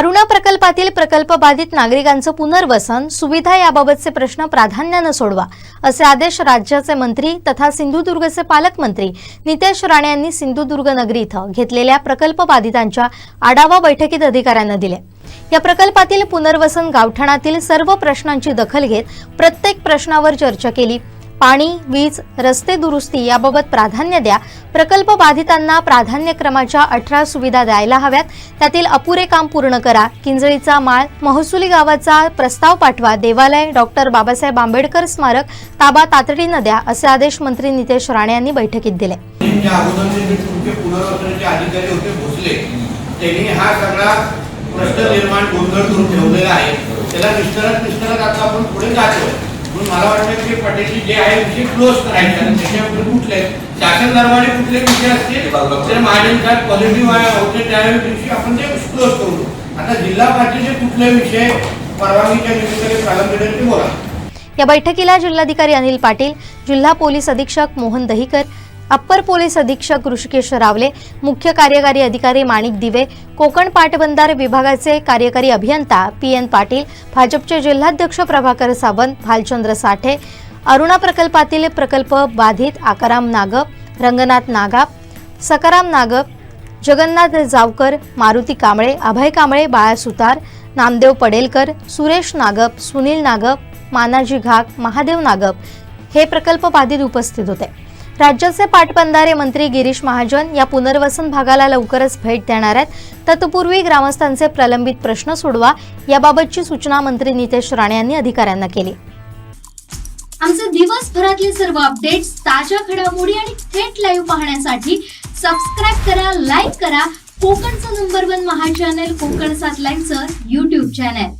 अरुणा प्रकल्पातील प्रकल्प बाधित नागरिकांचं पुनर्वसन सुविधा याबाबतचे प्रश्न प्राधान्यानं सोडवा असे आदेश राज्याचे मंत्री तथा सिंधुदुर्गचे पालकमंत्री नितेश राणे यांनी सिंधुदुर्ग नगरी इथं घेतलेल्या प्रकल्प बाधितांच्या आढावा बैठकीत अधिकाऱ्यांना दिले. या प्रकल्पातील पुनर्वसन गावठाणातील सर्व प्रश्नांची दखल घेत प्रत्येक प्रश्नावर चर्चा केली. पाणी वीज रस्ते दुरुस्ती याबाबत प्राधान्य द्या. प्रकल्प बाधितांना प्राधान्यक्रमाच्या अठरा सुविधा द्यायला हव्यात. त्यातील अपुरे काम पूर्ण करा. किंजळीचा माळ महसुली गावाचा प्रस्ताव पाठवा. देवालय डॉक्टर बाबासाहेब आंबेडकर स्मारक ताबा तातडीनं द्या असे आदेश मंत्री नितेश राणे यांनी बैठकीत दिले. त्यांनी हा सगळा प्रश्न निर्माण गोंधळ करून ठेवलेला आहे. त्याला निष्ठरत निष्ठरत आता आपण पुढे जातो म्हणून मला वाटतं की पटेलजी जे आहे विषय क्लोज करायचे आणि कुठले शासन दरबारी कुठले विषय असतील तर पॉझिटिव्ह होते त्या दिवशी आपण ते क्लोज करू. आता जिल्हा पातळीचे कुठले विषय परवानगीच्या निमित्ताने प्रारंभ ते बोला. या बैठकीला जिल्हाधिकारी अनिल पाटील जिल्हा पोलीस अधीक्षक मोहन दहिकर अप्पर पोलीस अधीक्षक ऋषिकेश रावले मुख्य कार्यकारी अधिकारी माणिक दिवे कोकण पाटबंधारे विभागाचे कार्यकारी अभियंता पी एन पाटील भाजपचे जिल्हाध्यक्ष प्रभाकर सावंत भालचंद्र साठे अरुणा प्रकल्पातील प्रकल्प बाधित आकाराम नागप रंगनाथ नागाप सकाराम नागप जगन्नाथ जावकर मारुती कांबळे अभय कांबळे बाळा सुतार नामदेव पडेलकर सुरेश नागप सुनील नागप मानाजी घाक महादेव नागप हे प्रकल्प बाधित उपस्थित होते. राज्याचे पाटबंधारे मंत्री गिरीश महाजन या पुनर्वसन भागाला लवकरच भेट देणार आहेत. तत्पूर्वी ग्रामस्थांचे प्रलंबित प्रश्न सोडवा याबाबतची सूचना मंत्री नितेश राणे यांनी अधिकाऱ्यांना केली. आमचे दिवसभरातले सर्व अपडेट्स ताज्या घडामोडी आणि थेट लाईव्ह पाहण्यासाठी सबस्क्राईब करा लाईक करा. कोकणचं नंबर वन महा चॅनल कोकण सात लाईव्हचं युट्यूब चॅनल